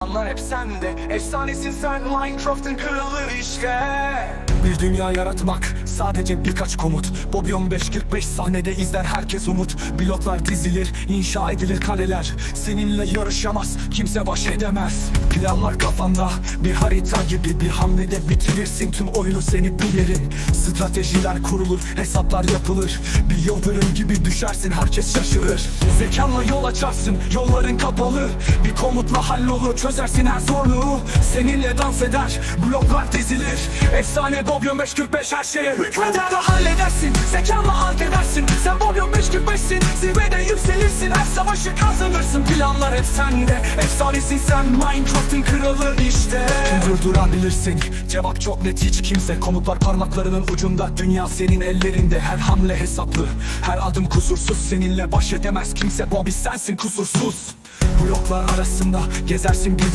Anlar hep sende. Efsanesin sen Minecraft'ın kralı işte. Bir dünya yaratmak sadece birkaç komut. Bobby 1545 sahnede izler herkes umut. Bloklar dizilir inşa edilir kaleler. Seninle yarışamaz kimse baş edemez. Planlar kafanda bir harita gibi Bir hamlede bitirirsin tüm oyunu seni yerin Stratejiler kurulur hesaplar yapılır. Bir yıldırım gibi düşersin herkes şaşırır. Zekanla yol açarsın yolların kapalı. Bir komutla hallolur çözersin her zorluğu. Seninle dans eder bloklar dizilir. Efsane Bob 1545 her şeye hükmeder de halledersin Zekanla halt edersin. Sen Bob 1545'sin zirvede yükselirsin. Her savaşı kazanırsın planlar hep sende. Efsanesin sen Minecraft'ın kralı işte. Durdurabilirsin? Cevap çok net hiç kimse. Komutlar parmaklarının ucunda. Dünya senin ellerinde her hamle hesaplı. Her adım kusursuz seninle baş edemez kimse. Bobby sensin kusursuz. Bloklar arasında gezersin bir